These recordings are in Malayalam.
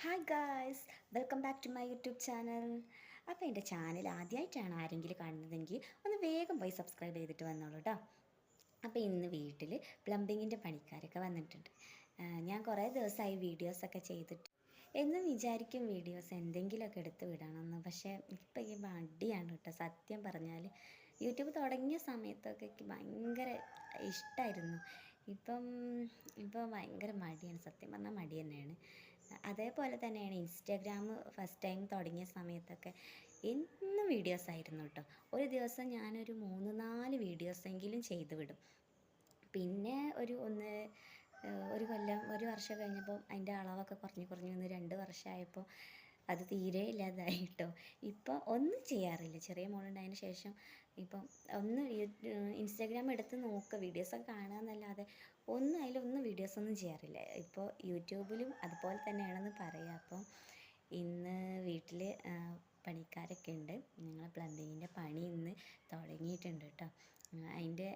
Hi guys welcome back to my YouTube channel അപ്പോൾ എന്റെ ചാനൽ ആദ്യമായിട്ടാണ് ആരെങ്കിലും കാണുന്നതെങ്കിൽ ഒന്ന് വേഗം പോയി സബ്സ്ക്രൈബ് ചെയ്തിട്ട് വന്നോളൂ കേട്ടോ അപ്പോൾ ഇന്ന് വീട്ടിൽ പ്ലംബിങ്ങിന്റെ പണിക്കാരൊക്കെ വന്നിട്ടുണ്ട്. ഞാൻ കുറേ ദിവസമായി വീഡിയോസൊക്കെ ചെയ്തിട്ട് എന്നും വിചാരിക്കും വീഡിയോസ് എന്തെങ്കിലുമൊക്കെ എടുത്ത് വിടണമെന്ന്. പക്ഷേ ഇപ്പം ഈ മടിയാണ് കേട്ടോ സത്യം പറഞ്ഞാൽ യൂട്യൂബ് തുടങ്ങിയ സമയത്തൊക്കെ എനിക്ക് ഭയങ്കര ഇഷ്ടമായിരുന്നു ഇപ്പം ഇപ്പം ഭയങ്കര മടിയാണ്. സത്യം പറഞ്ഞാൽ മടി തന്നെയാണ്. അതേപോലെ തന്നെയാണ് ഇൻസ്റ്റാഗ്രാം ഫസ്റ്റ് ടൈം തുടങ്ങിയ സമയത്തൊക്കെ എന്നും വീഡിയോസ് ആയിരുന്നു കേട്ടോ ഒരു ദിവസം ഞാനൊരു മൂന്ന് നാല് വീഡിയോസെങ്കിലും ചെയ്തു വിടും. പിന്നെ ഒരു ഒന്ന് ഒരു കൊല്ലം ഒരു വർഷം കഴിഞ്ഞപ്പോൾ അതിന്റെ അളവൊക്കെ കുറഞ്ഞ് കുറഞ്ഞ് വന്ന് രണ്ട് വർഷമായപ്പോൾ അത് തീരെ ഇല്ലാതായി കേട്ടോ ഇപ്പം ഒന്നും ചെയ്യാറില്ല. ചെറിയ മോളുണ്ടായതിന് ശേഷം ഇപ്പം ഒന്ന് ഇൻസ്റ്റാഗ്രാം എടുത്ത് നോക്കുക വീഡിയോസൊക്കെ കാണുക എന്നല്ലാതെ ഒന്നും അതിലൊന്നും വീഡിയോസൊന്നും ചെയ്യാറില്ല. ഇപ്പോൾ യൂട്യൂബിലും അതുപോലെ തന്നെയാണെന്ന് പറയാം. അപ്പം ഇന്ന് വീട്ടിൽ പണിക്കാരൊക്കെ ഉണ്ട് ഞങ്ങൾ പ്ലംബിങ്ങിന്റെ പണി ഇന്ന് തുടങ്ങിയിട്ടുണ്ട് കേട്ടോ അതിന്റെ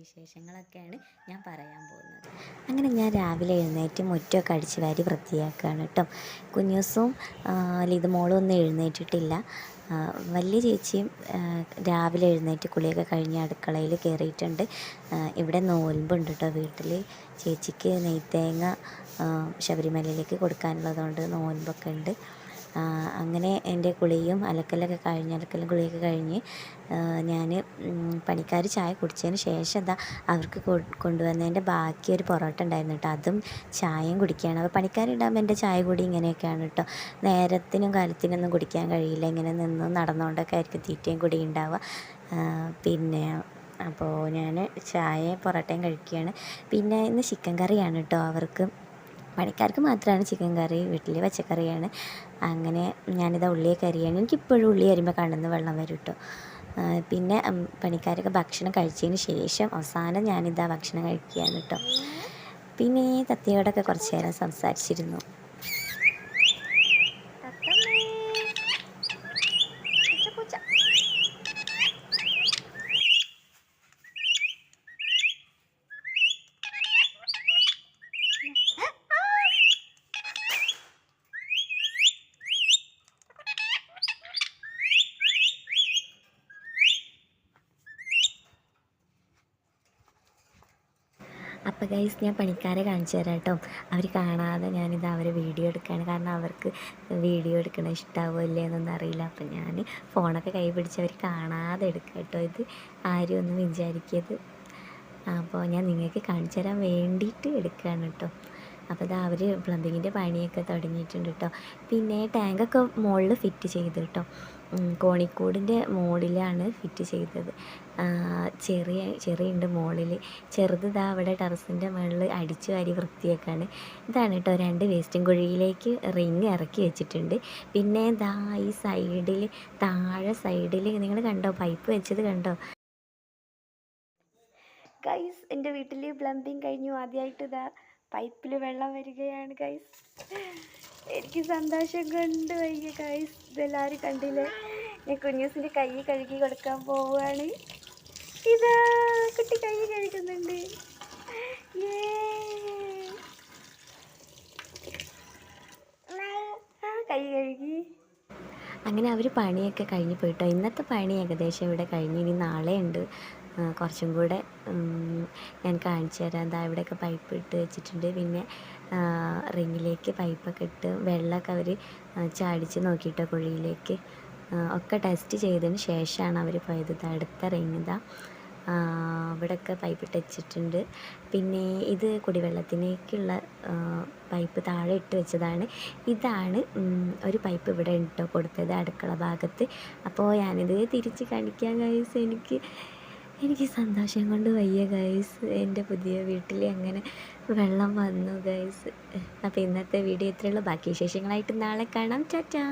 വിശേഷങ്ങളൊക്കെയാണ് ഞാൻ പറയാൻ പോകുന്നത്. അങ്ങനെ ഞാൻ രാവിലെ എഴുന്നേറ്റ് മുറ്റമൊക്കെ അടിച്ച് വാരി വൃത്തിയാക്കുകയാണ് കേട്ടോ. കുഞ്ഞൂസും ലിതുമോളും ഒന്നും എഴുന്നേറ്റിട്ടില്ല. വലിയ ചേച്ചിയും രാവിലെ എഴുന്നേറ്റ് കുളിയൊക്കെ കഴിഞ്ഞ് അടുക്കളയിൽ കയറിയിട്ടുണ്ട്. ഇവിടെ നോൽമ്പുണ്ട് കേട്ടോ വീട്ടിൽ ചേച്ചിക്ക് നെയ്ത്തേങ്ങ ശബരിമലയിലേക്ക് കൊടുക്കാനുള്ളതുകൊണ്ട് നോൽമ്പൊക്കെ ഉണ്ട്. അങ്ങനെ എന്റെ കുളിയും അലക്കലൊക്കെ കഴിഞ്ഞ് അലക്കലും കുളിയൊക്കെ കഴിഞ്ഞ് ഞാൻ പണിക്കാർ ചായ കുടിച്ചതിന് ശേഷം എന്താ അവർക്ക് കൊണ്ടുവന്നതിന്റെ ബാക്കി ഒരു പൊറോട്ട ഉണ്ടായിരുന്നു കേട്ടോ. അതും ചായയും കുടിക്കുകയാണ്. അപ്പോൾ പണിക്കാരുണ്ടാകുമ്പോൾ എന്റെ ചായ കൂടി ഇങ്ങനെയൊക്കെയാണ് കേട്ടോ. നേരത്തിനും കാലത്തിനൊന്നും കുടിക്കാൻ കഴിയില്ല. ഇങ്ങനെ നിന്ന് നടന്നുകൊണ്ടൊക്കെ ആയിരിക്കും തീറ്റയും കൂടി ഉണ്ടാവുക. പിന്നെ അപ്പോൾ ഞാൻ ചായയും പൊറോട്ടയും കഴിക്കുകയാണ്. പിന്നെ ഇന്ന് ചിക്കൻ കറിയാണ് കേട്ടോ അവർക്ക്. പണിക്കാർക്ക് മാത്രമാണ് ചിക്കൻ കറി വീട്ടിൽ പച്ചക്കറിയാണ്. അങ്ങനെ ഞാനിതാ ഉള്ളിയൊക്കെ അരിയാണ്. എനിക്കിപ്പോഴും ഉള്ളി അരിയുമ്പോൾ കണ്ണെന്ന് വെള്ളം വരും കേട്ടോ പിന്നെ പണിക്കാരൊക്കെ ഭക്ഷണം കഴിച്ചതിന് ശേഷം അവസാനം ഞാനിതാ ഭക്ഷണം കഴിക്കുകയാണ് കേട്ടോ പിന്നെ തത്തയോടൊക്കെ കുറച്ച് നേരം സംസാരിച്ചിരുന്നു. അപ്പോൾ ഗൈസ് ഞാൻ പണിക്കാരെ കാണിച്ചു തരാം കേട്ടോ. അവർ കാണാതെ ഞാനിത് അവരെ വീഡിയോ എടുക്കുകയാണ് കാരണം അവർക്ക് വീഡിയോ എടുക്കണ ഇഷ്ടാവുമല്ലേ എന്നൊന്നും അറിയില്ല. അപ്പം ഞാൻ ഫോണൊക്കെ കൈ പിടിച്ച് അവർ കാണാതെ എടുക്കുക കേട്ടോ. ഇത് ആരും ഒന്നും വിചാരിക്കരുത്. അപ്പോൾ ഞാൻ നിങ്ങൾക്ക് കാണിച്ചു തരാൻ വേണ്ടിയിട്ട് എടുക്കുകയാണ് കേട്ടോ. അപ്പോൾ ഇതാ അവർ പ്ലംബിങ്ങിന്റെ പണിയൊക്കെ തുടങ്ങിയിട്ടുണ്ട് കേട്ടോ. പിന്നെ ടാങ്കൊക്കെ മുകളിൽ ഫിറ്റ് ചെയ്ത് കേട്ടോ. കോണിക്കൂടിന്റെ മുകളിലാണ് ഫിറ്റ് ചെയ്തത്. ചെറിയ ചെറിയുണ്ട് മുകളിൽ ചെറുത് ഇതാ അവിടെ ടെറസിന്റെ മുകളിൽ അടിച്ചു വാരി വൃത്തിയാക്കാണ്. ഇതാണ് കേട്ടോ രണ്ട് വേസ്റ്റും കുഴിയിലേക്ക് റിങ് ഇറക്കി വെച്ചിട്ടുണ്ട്. പിന്നെ ഇതാ ഈ സൈഡിൽ താഴെ സൈഡിൽ നിങ്ങൾ കണ്ടോ? പൈപ്പ് വെച്ചത് കണ്ടോ? ഗൈസ് എന്റെ വീട്ടിൽ പ്ലംബിങ് കഴിഞ്ഞു. ആദ്യമായിട്ട് ഇതാ പൈപ്പിൽ വെള്ളം വരികയാണ് ഗൈസ്. എനിക്ക് സന്തോഷം കൊണ്ട് വയ്യ കൈസ് ഇതെല്ലാവരും കണ്ടില്ലേ? ഞാൻ കുഞ്ഞൂസിന്റെ കൈ കഴുകി കൊടുക്കാൻ പോവുകയാണ്. ഇതാ കുട്ടി കൈ കഴുകുന്നുണ്ട്. കൈ കഴുകി. അങ്ങനെ അവർ പണിയൊക്കെ കഴിഞ്ഞ് പോയിട്ടോ. ഇന്നത്തെ പണി ഏകദേശം ഇവിടെ കഴിഞ്ഞ് ഇനി നാളെ ഉണ്ട് കുറച്ചും കൂടെ ഞാൻ കാണിച്ചു തരാം. അതാ ഇവിടെയൊക്കെ പൈപ്പ് ഇട്ട് വെച്ചിട്ടുണ്ട്. പിന്നെ റിങ്ങിലേക്ക് പൈപ്പൊക്കെ ഇട്ട് വെള്ളമൊക്കെ അവർ ചാടിച്ച് നോക്കിയിട്ട് കുഴിയിലേക്ക്. ഒക്കെ ടെസ്റ്റ് ചെയ്തതിന് ശേഷമാണ് അവർ പോയത്. അടുത്ത റിങ് ഇതാ. ഇവിടെയൊക്കെ പൈപ്പ് ഇട്ട് വെച്ചിട്ടുണ്ട്. പിന്നെ ഇത് കുടിവെള്ളത്തിലേക്കുള്ള പൈപ്പ് താഴെ ഇട്ട് വെച്ചതാണ്. ഇതാണ് ഒരു പൈപ്പ് ഇവിടെ ഉണ്ടോ കൊടുത്തത് അടുക്കള ഭാഗത്ത്. അപ്പോൾ ഞാനിത് തിരിച്ച് കാണിക്കാൻ കഴിയും എനിക്ക് എനിക്ക് സന്തോഷം കൊണ്ട് വയ്യ ഗൈസ് എന്റെ പുതിയ വീട്ടിൽ അങ്ങനെ വെള്ളം വന്നു ഗൈസ് അപ്പോൾ ഇന്നത്തെ വീഡിയോ ഇത്രയുള്ളൂ ബാക്കി വിശേഷങ്ങളായിട്ട് നാളെ കാണാം. ടാറ്റാ.